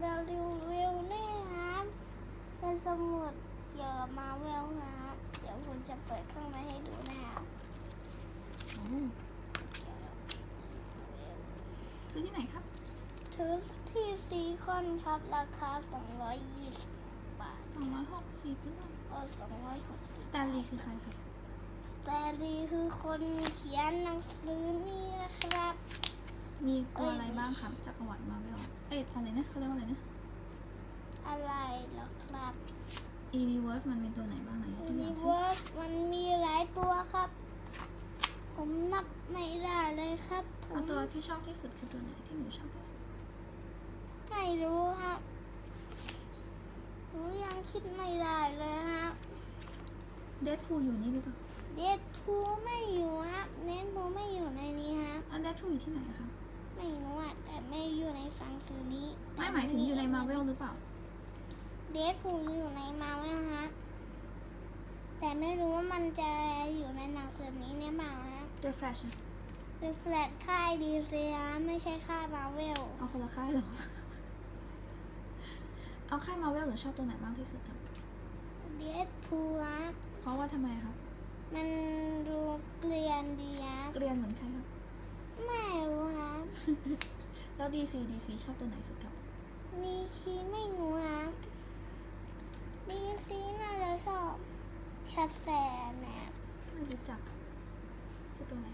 เราเร็วเร็วๆนี่ครับเป็นสมุดเกี่ยวกับมาเวลครับเดี๋ยวผมจะเปิดข้างในให้ดูนะครับอ๋อซื้อที่ไหนครับถือที่ซีคอนครับ ราคา 220 บาท260หรือเปล่าเออ260 สแตนลีย์คือใครครับสแตนลีย์คือคนเขียนหนังสือนี่นะครับ มีตัวเอ้ยอะไรบ้างครับจักรวรรดิมาเวลเอ้ยอะไรนะเขาเรียกว่าอะไรนะอะไรเหรอครับ Universe มันมีตัวไหนบ้างไหนยกยูตัวอนิย่างสิเวิร์สมันมีหลายตัวครับ ผมนับไม่ได้เลยครับผเอามตัวที่ชอบที่สุดคือตัวไหนที่หนูชอบที่สุดไม่รู้ครับผมยังคิดไม่ได้เลยครับเดดพูอยู่นี่หรือเปล่าเดดพูไม่อยู่ครับ เนนพูไม่อยู่ในนี้ครับอันเดดพูอยู่ที่ไหนอะครับ ไม่รู้อะแต่ไม่อยู่ในสังสือนี้ไม่หมายถึงอยู่ในมาเวลหรือเปล่า เดดพูอยู่ในมาเวลครับแต่ไม่รู้ว่ามันจะอยู่ในหนังสือนี้หรือเปล่าครับ The Flash อะเป็นแฟลตค่ายดีซีครับไม่ใช่ค่ายมาเวลเอาคนละค่ายเหรอ เอาค่ายมาเวลหนูชอบตัวไหนมากที่สุดครับ เดดพูครับเพราะว่าทำไมครับ มันดูเกลียนดีครับเกรียนเหมือนใครครับ ไม่รู้ครับ แล้ว DC DC ชอบตัวไหนสุดครับดีซีไม่รู้ครับดีซีน่าจะชอบชัดแสนนะครับไม่รู้จักคือตัวไหน